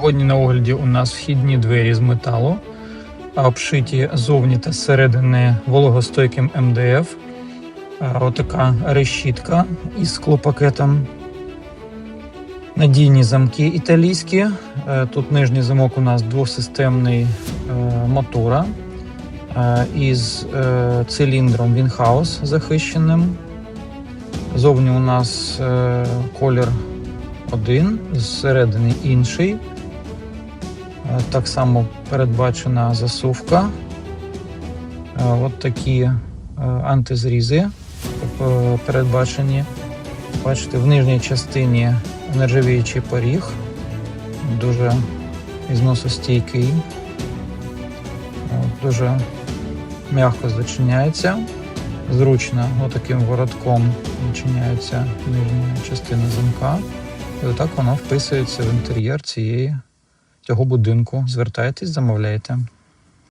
Сьогодні на огляді у нас вхідні двері з металу, обшиті зовні та зсередини вологостойким МДФ. Отака решітка із склопакетом. Надійні замки італійські. Е, Тут нижній замок у нас двосистемний е, мотора е, із циліндром Вінхаус захищеним. Зовні у нас колір один, зсередини інший. Е, Так само передбачена засувка. Е, От такі е, антизрізи передбачені. Бачите, в нижній частині нержавіючий поріг, дуже ізносостійкий, дуже м'яко зачиняється. Зручно отаким воротком відчиняється нижня частина замка. І отак воно вписується в інтер'єр цієї цього будинку. Звертайтесь, замовляйте.